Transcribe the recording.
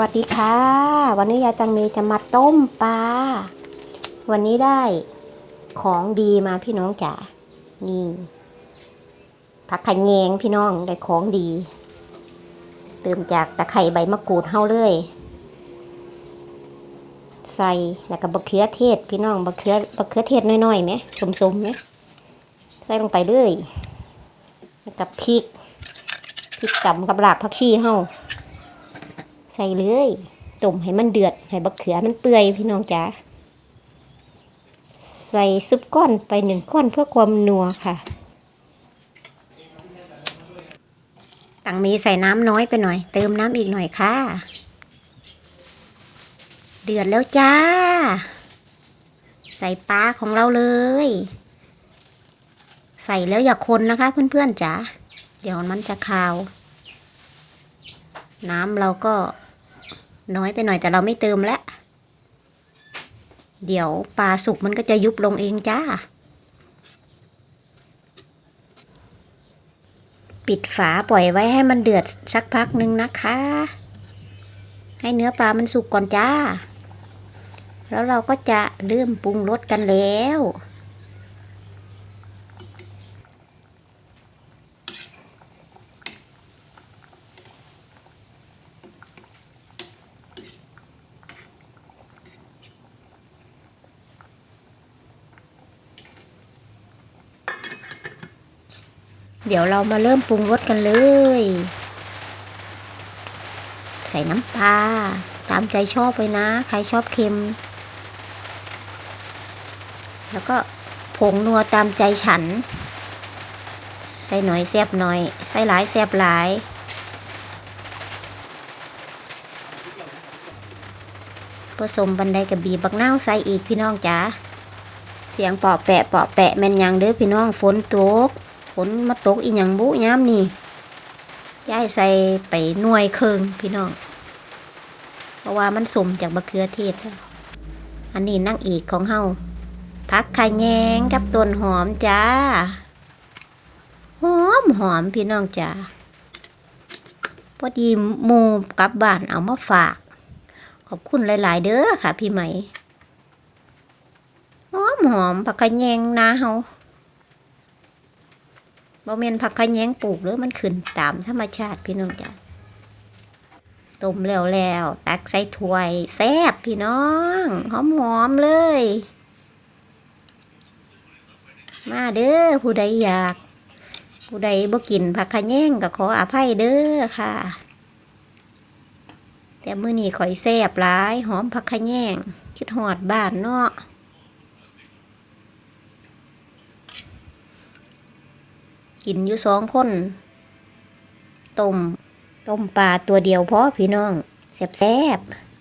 วัสดีค่ะ วันนี้ยายตังเมจะมาต้มปลา วันนี้ได้ของดีมาพี่น้องจ๋า นี่ผักขะแยงพี่น้องได้ของดีเติมจากตะไคร่ใบมะกรูดเฮาเลย ใส่แล้วก็บะเขือเทศพี่น้องบะเขือบะเขือเทศน้อยๆไหมสมๆไหมใส่ลงไปเลยแล้วก็พริกพริกกับกับหลากผักชีเฮา ใส่เลยต้มให้มันเดือดให้บักเขือมันเปื่อยพี่น้องจ๋าใส่ซุปก้อนไปหนึ่งก้อนเพื่อความนัวค่ะตังมีใส่น้ำน้อยไปหน่อย เติมน้ำอีกหน่อยค่ะ เดือดแล้วจ้า ใส่ปลาของเราเลย ใส่แล้วอย่าคนนะคะเพื่อนๆจ๋าเดี๋ยวมันจะคาว น้ำเราก็ น้อยไปหน่อยแต่เราไม่เติมแล้วเดี๋ยวปลาสุกมันก็จะยุบลงเองจ้า ปิดฝาปล่อยไว้ให้มันเดือดสักพักหนึ่งนะคะ ให้เนื้อปลามันสุกก่อนจ้า แล้วเราก็จะเริ่มปรุงรสกันแล้ว เดี๋ยวเรามาเริ่มปรุงรสกันเลย ใส่น้ำปลาตามใจชอบเลยนะ ใครชอบเค็ม แล้วก็ผงนัวตามใจฉัน ใส่หน่อยแซบหน่อย ใส่หลายแซบหลาย ผสมบันไดกับบีบบักเนาใส่อีกพี่น้องจ๋าเสียงเปาะแปะเปาะแปะแม่นยังเด้อพี่น้องฝนตก ฝนมาตกอีหยังบุย้ำนี่ยายใส่ไปหน่วยเคิงพี่น้อง เพราะว่ามันสุ่มจากมะเขือเทศ อันนี้นั่งอีกของเฮาพักขะแยงกับต้นหอมจ้า หอมหอมพี่น้องจ้าพอดีมูกลับบ้านเอามาฝาก ขอบคุณหลาย ๆ เด้อค่ะพี่ไหม หอมหอมผักขะแยงนาเฮา บ่แม่นผักขะแยงปลูกหรือมันขึ้นตามธรรมชาติพี่น้องจ้ะต้มแล้วแล้วตักใส่ถ้วยแซ่บพี่น้องหอมหอมเลย มาเด้อผู้ใดอยาก ผู้ใดบ่กินผักขะแยงก็ขออภัยเด้อค่ะ แต่มื้อนี้ข่อยแซ่บหลาย หอมผักขะแยงคิดฮอดบ้านเนาะ กินอยู่สองคนต้มต้มปลาตัวเดียวพอพี่น้องแซ่บๆ